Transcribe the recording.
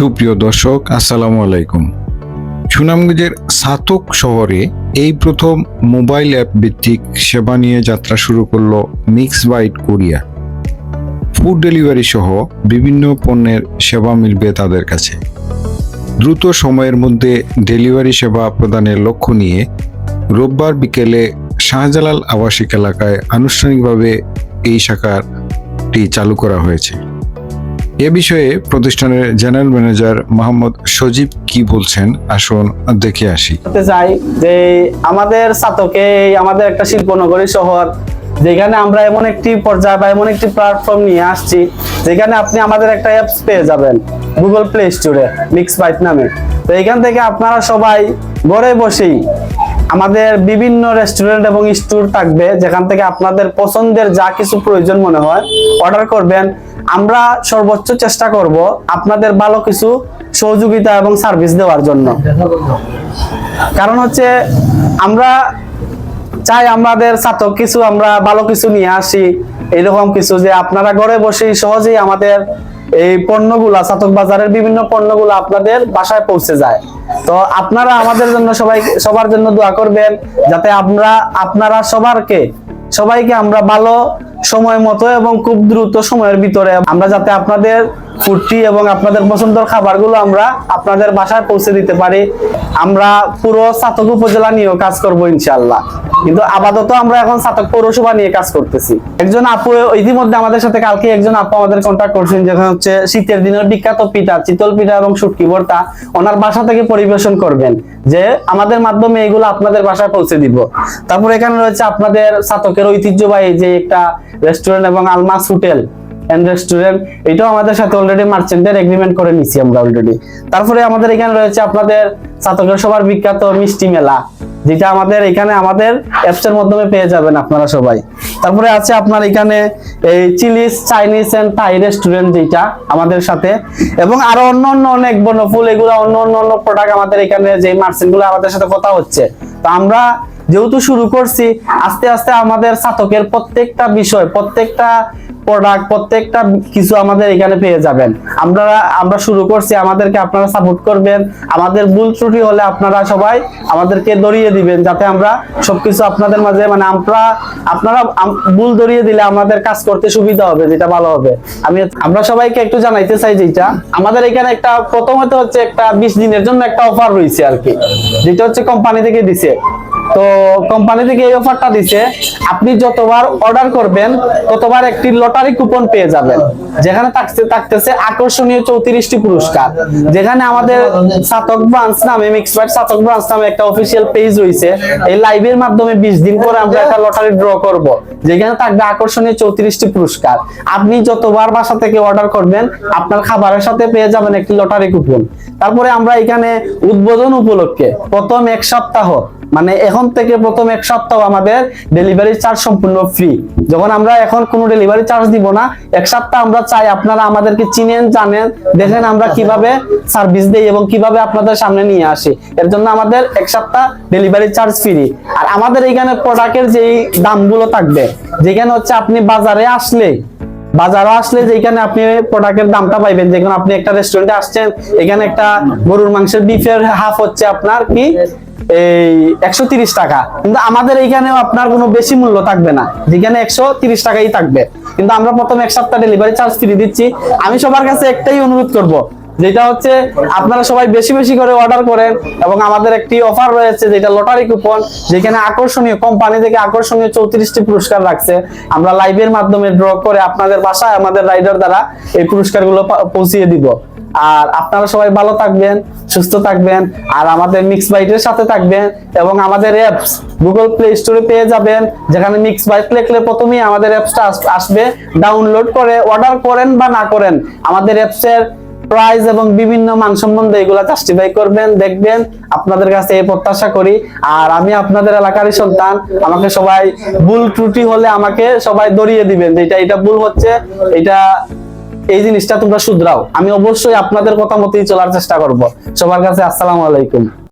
সুপ্রিয় দর্শক, আসসালামু আলাইকুম। সুনামগঞ্জের সাতক শহরে এই প্রথম মোবাইল অ্যাপ ভিত্তিক সেবা নিয়ে যাত্রা শুরু করল Mix Bite Korea. Food delivery সহ বিভিন্ন পণ্যের সেবা মিলবে তাদের কাছে। দ্রুত সময়ের মধ্যে ডেলিভারি সেবা প্রদানের লক্ষ্য নিয়ে রোববার বিকেলে শাহজালাল আবাসিক এলাকায় আনুষ্ঠানিকভাবে এই শাখাটি চালু করা হয়েছে। এ বিষয়ে প্রতিষ্ঠানের জেনারেল ম্যানেজার মোহাম্মদ সজীব কি বলছেন? আসুন দেখে আসি। চাই যে আমাদের সাতকে আমাদের একটা শিল্পনগরী শহর, যেখানে আমরা এমন একটি পর্যায়ে বা এমন একটি প্ল্যাটফর্ম নিয়ে আসছি, যেখানে আপনি আমাদের একটা অ্যাপস পেয়ে যাবেন গুগল প্লে স্টোরে মিক্স বাইট নামে। তো এখান থেকে আপনারা সবাই ঘরে বসেই আমাদের বিভিন্ন রেস্টুরেন্ট এবং স্টোর থাকবে, যেখান থেকে আপনাদের পছন্দের যা কিছু প্রয়োজন মনে হয় অর্ডার করবেন। আমরা সর্বোচ্চ চেষ্টা করব আপনাদের ভালো কিছু সহযোগিতা এবং সার্ভিস দেওয়ার জন্য। কারণ হচ্ছে আমরা চাই আমাদের ছাত্র কিছু আমরা ভালো কিছু নিয়ে আসি, এরকম কিছু যে আপনারা ঘরে বসেই সহজেই আমাদের এই পণ্যগুলা ছাতক বাজারের বিভিন্ন পণ্যগুলো আপনাদের বাসায় পৌঁছে যায়। তো আপনারা আমাদের জন্য সবাই, সবার জন্য দোয়া করবেন যাতে আমরা, আপনারা সবারকে, সবাইকে আমরা ভালো সময় মতো এবং খুব দ্রুত সময়ের ভিতরে আমরা যাতে আপনাদের ফুডটি এবং আপনাদের পছন্দের খাবারগুলো আমরা আপনাদের বাসায় পৌঁছে দিতে পারি। আমরা পুরো সাতক উপজেলা নিয়েও কাজ করব ইনশাল্লাহ কিন্তু আপাতত আমরা এখন সাতক পৌরসভা নিয়ে কাজ করতেছি। একজন আপু ইতিমধ্যে আমাদের সাথে কালকে একজন আপু আমাদের কন্ট্যাক্ট করছেন, যেখানে হচ্ছে শীতের দিনের বিখ্যাত পিঠা, চিতল পিঠা এবং শুটকি ভর্তা ওনার বাসা থেকে পরিবেশন করবেন। যে আমাদের মাধ্যমে এগুলো আপনাদের বাসায় পৌঁছে দিব। তারপর এখানে রয়েছে আপনাদের সাতকের ঐতিহ্যবাহী যে একটা রেস্টুরেন্ট এবং আলমাস হোটেল এন্ড রেস্টুরেন্ট এটাও আমাদের সাথে অলরেডি মার্চেন্টের এগ্রিমেন্ট করে নিছি আমরা অলরেডি তারপরে আমাদের এখানে রয়েছে আপনাদের চাতকের সবার বিখ্যাত মিষ্টি মেলা, যেটা আমাদের এখানে আমাদের অ্যাপস এর মাধ্যমে পেয়ে যাবেন আপনারা সবাই। তারপরে আছে আপনার এখানে এই Chili's Chinese and Thai restaurant যেটা আমাদের সাথে, এবং আরও অন্য অন্য অনেক বনফুল, এগুলো অন্য অন্য অন্য প্রোডাক্ট আমাদের এখানে যে মার্চেন্টগুলো আমাদের সাথে কথা হচ্ছে। তো আমরা যেহেতু শুরু করছি, আস্তে আস্তে আমাদের ছাতকের প্রত্যেকটা বিষয়, প্রত্যেকটা প্রোডাক্ট প্রত্যেকটা কিছু আমাদের এখানে পেয়ে যাবেন। আমরা আমরা শুরু করছি, আমাদেরকে আপনারা সাপোর্ট করবেন। আমাদের ভুল ত্রুটি হলে আপনারা সবাই আমাদেরকে দরিয়ে দিবেন, যাতে আমরা সবকিছু আপনাদের মাঝে মানে আমরা, আপনারা ভুল দরিয়ে দিলে আমাদের কাজ করতে সুবিধা হবে, যেটা ভালো হবে। আমি আমরা সবাইকে একটু জানাইতে চাই যেটা আমাদের এখানে একটা, প্রথমত হচ্ছে একটা বিশ দিনের জন্য একটা অফার রয়েছে আর কি, যেটা হচ্ছে কোম্পানি থেকে দিছে। তো কোম্পানি থেকে এই অফারটা দিছে। আপনি যতবার অর্ডার করবেন, ততবার একটি লটারি কুপন পেয়ে যাবেন। যেখানে থাকছে থাকতেছে আকর্ষণীয় চৌত্রিশটি পুরস্কার। যেখানে আমাদের সাতক ব্রাঞ্চ নামে মিক্সবাইট সাতক ব্রাঞ্চ নামে একটা অফিসিয়াল পেজ রয়েছে। এই লাইভের মাধ্যমে বিশ দিন পরে আমরা একটা লটারি ড্র করব। যেখানে থাকবে আকর্ষণীয় চৌত্রিশটি পুরস্কার। আপনি যতবার বাসা থেকে অর্ডার করবেন, আপনার খাবারের সাথে পেয়ে যাবেন একটি লটারি কুপন তারপরে আমরা এখানে উদ্বোধন উপলক্ষে প্রথম এক সপ্তাহ মানে এখন থেকে প্রথম এক সপ্তাহ আমাদের ডেলিভারি চার্জ সম্পূর্ণ ফ্রি যখন আমরা এখন কোনো ডেলিভারি চার্জ দিব না, এক সপ্তাহ আমরা চাই আপনারা আমাদেরকে চিনেন, জানেন, দেখেন আমরা কীভাবে সার্ভিস দেই এবং কীভাবে আপনাদের সামনে নিয়ে আসি। এর জন্য আমাদের এক সপ্তাহ ডেলিভারি চার্জ ফ্রি আর আমাদের এখানে প্রোডাক্টের যেই দামগুলো থাকবে, যেখানে হচ্ছে আপনি বাজারে আসলে বাজারে আসলে যেখানে আপনি প্রোডাক্টের দামটা পাইবেন, যেখানে আপনি একটা রেস্টুরেন্টে আসছেন, এখানে একটা গরুর মাংসের বিফের হাফ হচ্ছে আপনার কি? এই একশো তিরিশ টাকা। কিন্তু আমাদের এইখানেও আপনার কোনো বেশি মূল্য থাকবে না। যেখানে একশো তিরিশ টাকাই থাকবে। কিন্তু আমরা প্রথম এক সপ্তাহ ডেলিভারি চার্জ ফ্রি দিচ্ছি। আমি সবার কাছে একটাই অনুরোধ করব যেটা হচ্ছে আপনারা সবাই বেশি বেশি করে অর্ডার করেন এবং আমাদের একটি অফার রয়েছে যেটা লটারি কুপন যেখানে আকর্ষণীয় কোম্পানি থেকে আকর্ষণীয় চৌত্রিশটি পুরস্কার রাখছে। আমরা লাইভের মাধ্যমে ড্র করে আপনাদের বাসায়, আমাদের রাইডার দ্বারা এই পুরস্কারগুলো পৌঁছিয়ে দিব। আর আপনারা সবাই ভালো থাকবেন, সুস্থ থাকবেন, আর আমাদের মিক্স বাইটের সাথে থাকবেন এবং আমাদের অ্যাপস গুগল প্লে স্টোরে পেয়ে যাবেন, যেখানে মিক্স বাইট লিখলে প্রথমেই আমাদের অ্যাপসটা আসবে। ডাউনলোড করে অর্ডার করেন বা না করেন, আমাদের অ্যাপসের প্রাইস এবং বিভিন্ন মান সম্বন্ধে এগুলা জাস্টিফাই করবেন, দেখবেন আপনাদের কাছে এই প্রত্যাশা করি। আর আমি আপনাদের এলাকারই সন্তান, আমাকে সবাই ভুল ত্রুটি হলে আমাকে সবাই দড়িয়ে দিবেন এটা এটা ভুল হচ্ছে, এটা এই জিনিসটা তোমরা শুধরাও। আমি অবশ্যই আপনাদের কথা মতোই চলার চেষ্টা করব। সবার কাছে আসসালামু আলাইকুম।